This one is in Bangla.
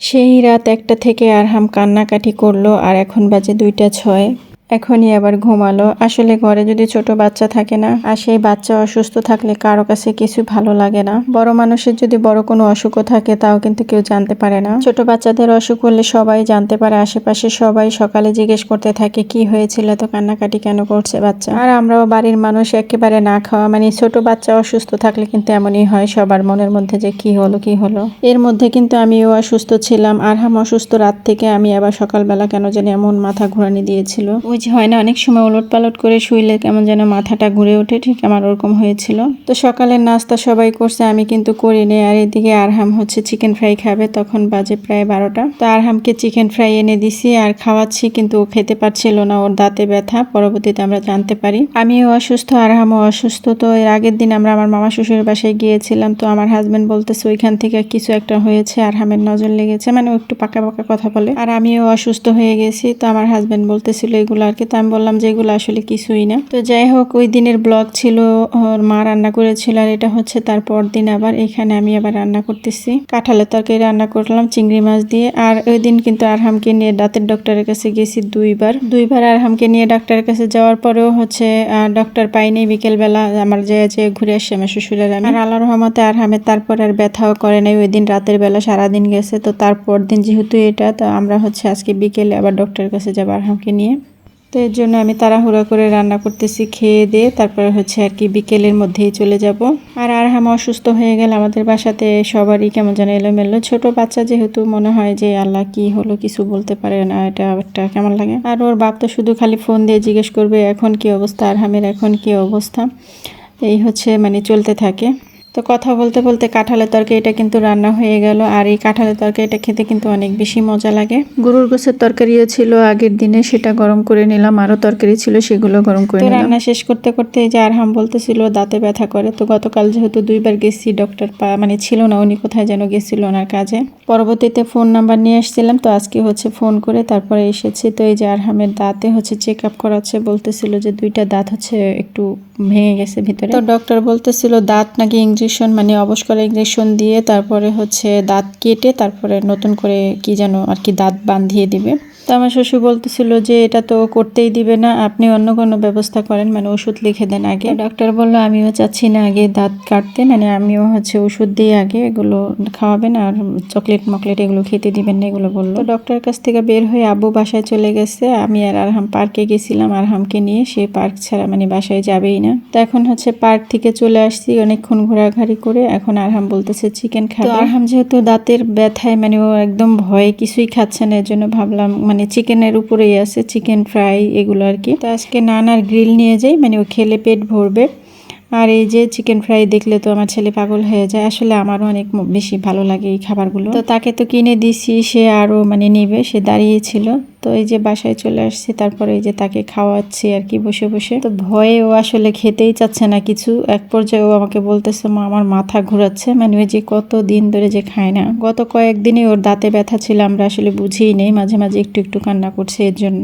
সেই রাত একটা থেকে আরহাম কান্নাকাটি করল আর এখন বাজে দুইটা ছয়। এখনই আবার ঘুমালো। আসলে ঘরে যদি ছোট বাচ্চা থাকে না, আর সেই বাচ্চা অসুস্থ থাকলে কারও কাছে কিছু ভালো লাগে না। বড় মানুষের যদি বড় কোনো অসুখও থাকে, তাও কিন্তু কেউ জানতে পারে না। ছোট বাচ্চাদের অসুখ হলে সবাই জানতে পারে, আশেপাশে সবাই সকালে জিজ্ঞেস করতে থাকে, কি হয়েছিল? তো কান্নাকাটি কেন করছে বাচ্চা? আর আমরাও বাড়ির মানুষ একেবারে না খাওয়া মানে ছোট বাচ্চা অসুস্থ থাকলে কিন্তু এমনই হয় সবার মনের মধ্যে যে, কি হলো কি হলো? এর মধ্যে কিন্তু আমিও অসুস্থ ছিলাম। আর হাম অসুস্থ রাত থেকে আমি আবার সকালবেলা কেন জানি এমন মাথা ঘোরানি দিয়েছিল। ওই যে হয় না, অনেক সময় ওলট পালট করে শুইলে কেমন যেন মাথাটা ঘুরে ওঠে, ঠিক আমার ওরকম হয়েছিল। তো সকালের নাস্তা সবাই করছে, আমি কিন্তু করিনি। আর এদিকে আরহাম হচ্ছে চিকেন ফ্রাই খাবে, তখন বাজে প্রায় বারোটা। তো আরহামকে চিকেন ফ্রাই এনে দিছি, আর খাওয়াচ্ছি, কিন্তু ও খেতে পারছিল না, ওর দাঁতে ব্যথা, পরবর্তীতে আমরা জানতে পারি। আমিও অসুস্থ, আরহামও অসুস্থ, তো এর আগের দিন আমরা আমার মামা শ্বশুরের বাসায় গিয়েছিলাম, তো আমার হাজব্যান্ড বলতেছে, ওইখান থেকে কিছু একটা হয়েছে। আরহামের নজর লেগেছে মানে একটু পাকা পাকা কথা বলে। আর আমিও অসুস্থ হয়ে গেছি, তো আমার হাজব্যান্ড বলতেছিল, এগুলো আর কি তো আমি বললাম যে এগুলো আসলে কিছুই না। তো যাই হোক, ওই দিনের ব্লগ ছিল, ওর মা রান্না করেছিল আর এটা হচ্ছে তারপর দিন আবার। এখানে আমি আবার রান্না করতেছি। কাঁঠালের তরকারি রান্না করলাম, চিংড়ি মাছ দিয়ে। আর ওই দিন কিন্তু আরহামকে নিয়ে দাঁতের ডক্টরের কাছে গেছি দুইবার। দুইবার আরহামকে নিয়ে ডাক্তারের কাছে যাওয়ার পরেও হচ্ছে ডক্টর পাইনি। বিকেলবেলা আমার যে যে ঘুরে আসছে আমার শ্বশুরের আমি। আর আল্লাহ রহমতে আরহামের তারপর আর ব্যথাও করে নাই। ওই দিন রাতের বেলা সারাদিন গেছে। তো তারপর দিন যেহেতু এটা, তো আমরা হচ্ছে আজকে বিকেলে আবার ডক্টরের কাছে যাব আরহামকে নিয়ে। তো এর জন্য আমি তাড়াহুড়া করে রান্না করতেছি, খেয়ে দিয়ে তারপরে হচ্ছে আর কি বিকেলের মধ্যেই চলে যাব। আর আর হাম অসুস্থ হয়ে গেলে, আমাদের বাসাতে সবারই কেমন যেন এলোমেলো। ছোট বাচ্চা যেহেতু মনে হয় যে আল্লাহ কি হলো কিছু বলতে পারে না, এটা একটা কেমন লাগে। আর ওর বাপ তো শুধু খালি ফোন দিয়ে জিজ্ঞেস করবে, এখন কি অবস্থা? আর হামের এখন কি অবস্থা? এই হচ্ছে মানে চলতে থাকে। তো কথা বলতে বলতে কাঁঠালের তরকারিটা কিন্তু রান্না হয়ে গেল। আর এই কাঁঠালের তরকারিটা খেতে কিন্তু অনেক বেশি মজা লাগে। গরুর গোছের তরকারিও ছিল আগের দিনে সেটা গরম করে নিলাম। আরও তরকারি ছিল সেগুলো গরম করে নিলাম। রান্না শেষ করতে করতে এই যে আরহাম বলতেছিল দাঁতে ব্যথা করে। তো গতকাল যেহেতু দুইবার গেছি ডক্টর পা মানে ছিল না উনি কোথায় যেন গেছিল ওনার কাজে। পরবর্তীতে ফোন নাম্বার নিয়ে এসেছিলাম তো আজকে হচ্ছে ফোন করে তারপরে এসেছি। তো এই যে আরহামের দাঁতে হচ্ছে চেক আপ করাচ্ছে বলতেছিল যে দুইটা দাঁত হচ্ছে একটু ভেঙে গেছে ভিতরে। তো ডক্টর বলতেছিল দাঁত নাকি ইঞ্জেকশন মানে অবস্কর ইঞ্জেকশন দিয়ে তারপরে হচ্ছে দাঁত কেটে তারপরে নতুন করে কি যেন আর কি দাঁত বাঁধিয়ে দিবে। তো আমার শ্বশুর বলতেছিল যে, এটা তো করতেই দিবে না, আপনি অন্য কোনো ব্যবস্থা করেন মানে ওষুধ লিখে দেন আগে। ডক্টর বলল, আমিও চাচ্ছি না আগে দাঁত কাটতে মানে আমিও হচ্ছে ওষুধ দিয়ে আগে এগুলো খাওয়াবেন আর চকলেট মকলেট এগুলো খেতে দিবেন না, এগুলো বলল। ডক্টরের কাছ থেকে বের হয়ে আব্বু বাসায় চলে গেছে। আমি আর আরহাম পার্কে গেছিলাম, আরহামকে নিয়ে। সে পার্ক ছাড়া মানে বাসায় যাবেই না। তো এখন হচ্ছে পার্ক থেকে চলে আসছি, অনেকক্ষণ ঘোরাঘুরি করে এখন আরহাম বলতেছে চিকেন খাবে। আরহাম যেহেতু দাঁতের ব্যথায় মানে ও একদম ভয়ে কিছুই খাচ্ছে না এর জন্য ভাবলাম মানে চিকেনের উপরেই আছে চিকেন ফ্রাই এগুলো আর কি। তো আজকে নানার গ্রিল নিয়ে যাই মানে ও খেলে পেট ভরবে। আর এই যে চিকেন ফ্রাই দেখলে তো আমার ছেলে পাগল হয়ে যায়। আসলে আমারও অনেক বেশি ভালো লাগে এই খাবারগুলো। তো তাকে তো কিনে দিছি, সে আরও মানে নেবে, সে দাঁড়িয়েছিল। তো এই যে বাসায় চলে আসছি, তারপরে এই যে তাকে খাওয়াচ্ছি আর কি বসে বসে। তো ভয়ে ও আসলে খেতেই চাচ্ছে না কিছু। এক পর্যায়ে ও আমাকে বলতেছে, মা, আমার মাথা ঘুরাচ্ছে। মানে ওই যে কত দিন ধরে যে খায় না। গত কয়েকদিনই ওর দাঁতে ব্যথা ছিল, আমরা আসলে বুঝেই নেই। মাঝে মাঝে একটু একটু কান্না করছে এর জন্য।